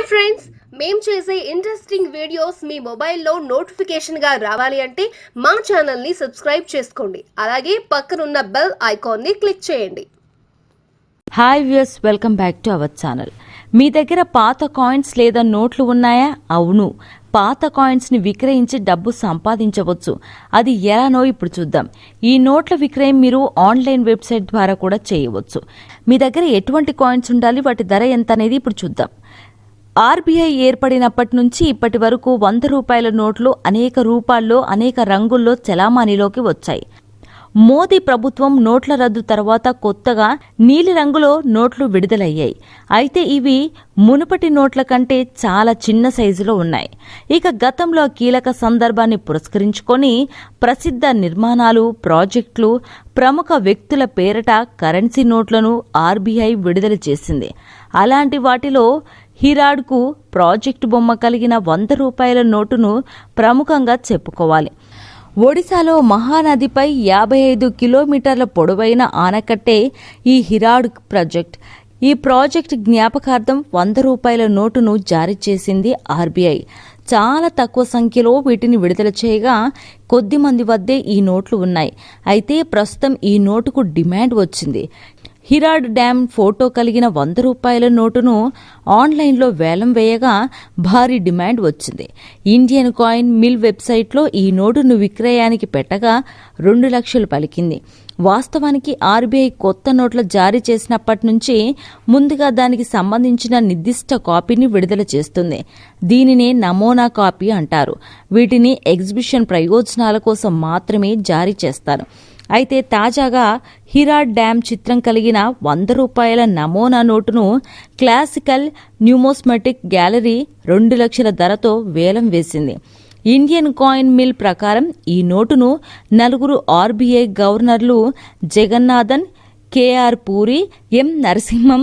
Hi friends మేం చేసే interesting videos మీ మొబైల్లో నోటిఫికేషన్గా రావాలి అంటే మా ఛానల్ని సబ్స్క్రైబ్ చేసుకోండి. అలాగే పక్కనున్న బెల్ ఐకాన్ని క్లిక్ చేయండి. Hi views welcome back to our channel మీ దగ్గర పాత కాయిన్స్ లేదా నోట్లు ఉన్నాయా? అవును. పాత కాయిన్స్ని విక్రయించి డబ్బు సంపాదించవచ్చు. అది ఎలానో ఇప్పుడు చూద్దాం. ఈ నోట్ల విక్రయం మీరు ఆన్లైన్ వెబ్సైట్ ద్వారా కూడా చేయవచ్చు. మీ దగ్గర ఎటువంటి కాయిన్స్ ఉండాలి? వాటి ధర ఎంత అనేది ఇప్పుడు చూద్దాం. ఆర్బీఐ ఏర్పడినప్పటి నుంచి ఇప్పటి వరకు వంద రూపాయల నోట్లు అనేక రూపాల్లో అనేక రంగుల్లో చలామణిలోకి వచ్చాయి. మోదీ ప్రభుత్వం నోట్ల రద్దు తర్వాత కొత్తగా నీలిరంగులో నోట్లు విడుదలయ్యాయి. అయితే ఇవి మునుపటి నోట్ల కంటే చాలా చిన్న సైజులో ఉన్నాయి. ఇక గతంలో కీలక సందర్భాన్ని పురస్కరించుకొని ప్రసిద్ధ నిర్మాణాలు ప్రాజెక్టులు ప్రముఖ వ్యక్తుల పేరట కరెన్సీ నోట్లను ఆర్బీఐ విడుదల చేసింది. అలాంటి వాటిలో హిరాడ్కు ప్రాజెక్టు బొమ్మ కలిగిన వంద రూపాయల నోటును ప్రముఖంగా చెప్పుకోవాలి. ఒడిశాలో మహానదిపై యాభై ఐదు కిలోమీటర్ల పొడవైన ఆనకట్టే ఈ హిరాడ్ ప్రాజెక్ట్. ఈ ప్రాజెక్ట్ జ్ఞాపకార్థం వంద రూపాయల నోటును జారీ చేసింది ఆర్బీఐ. చాలా తక్కువ సంఖ్యలో వీటిని విడుదల చేయగా కొద్ది మంది వద్దే ఈ నోట్లు ఉన్నాయి. అయితే ప్రస్తుతం ఈ నోటుకు డిమాండ్ వచ్చింది. హిరాడ్ డ్యామ్ ఫోటో కలిగిన వంద రూపాయల నోటును ఆన్లైన్లో వేలం వేయగా భారీ డిమాండ్ వచ్చింది. ఇండియన్ కాయిన్ మిల్ వెబ్సైట్లో ఈ నోటును విక్రయానికి పెట్టగా రెండు లక్షలు పలికింది. వాస్తవానికి ఆర్బీఐ కొత్త నోట్ల జారీ చేసినప్పటి నుంచి ముందుగా దానికి సంబంధించిన నిర్దిష్ట కాపీని విడుదల చేస్తుంది. దీనినే నమూనా కాపీ అంటారు. వీటిని ఎగ్జిబిషన్ ప్రయోజనాల కోసం మాత్రమే జారీ చేస్తారు. అయితే తాజాగా హిరా డ్యామ్ చిత్రం కలిగిన వంద రూపాయల నమూనా నోటును క్లాసికల్ న్యూమోస్మెటిక్ గ్యాలరీ రెండు లక్షల ధరతో వేలం వేసింది. ఇండియన్ కాయిన్ మిల్ ప్రకారం ఈ నోటును నలుగురు ఆర్బీఐ గవర్నర్లు Jagannathan KR Puri M Narasimham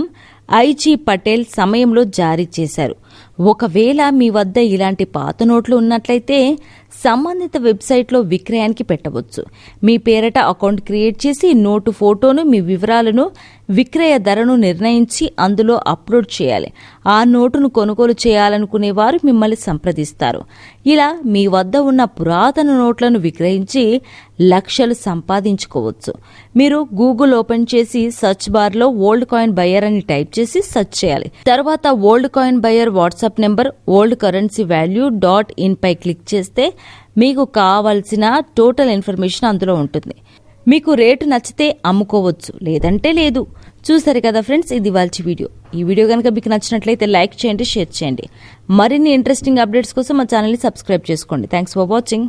IG Patel సమయంలో జారీ చేశారు. ఒకవేళ మీ వద్ద ఇలాంటి పాత నోట్లు ఉన్నట్లయితే సంబంధిత వెబ్సైట్లో విక్రయానికి పెట్టవచ్చు. మీ పేరట అకౌంట్ క్రియేట్ చేసి నోటు ఫోటోను మీ వివరాలను విక్రయ ధరను నిర్ణయించి అందులో అప్లోడ్ చేయాలి. ఆ నోటును కొనుగోలు చేయాలనుకునే వారు మిమ్మల్ని సంప్రదిస్తారు. ఇలా మీ వద్ద ఉన్న పురాతన నోట్లను విక్రయించి లక్షలు సంపాదించుకోవచ్చు. మీరు గూగుల్ ఓపెన్ చేసి సర్చ్ బార్లో ఓల్డ్ కాయిన్ బయర్ అని టైప్ చేసి సెర్చ్ చేయాలి. తర్వాత old coin buyer WhatsApp number old currency value dot in pi click చేస్తే మీకు కావాల్సిన టోటల్ ఇన్ఫర్మేషన్ అందులో ఉంటుంది. మీకు రేటు నచ్చితే అమ్ముకోవచ్చు లేదంటే లేదు. చూసారు కదా ఫ్రెండ్స్ ఇది వాళ్ళ వీడియో. ఈ వీడియో కనుక మీకు నచ్చినట్లయితే లైక్ చేయండి షేర్ చేయండి. మరిన్ని ఇంట్రెస్టింగ్ అప్డేట్స్ కోసం మా ఛానల్ని సబ్స్క్రైబ్ చేసుకోండి. Thanks for watching.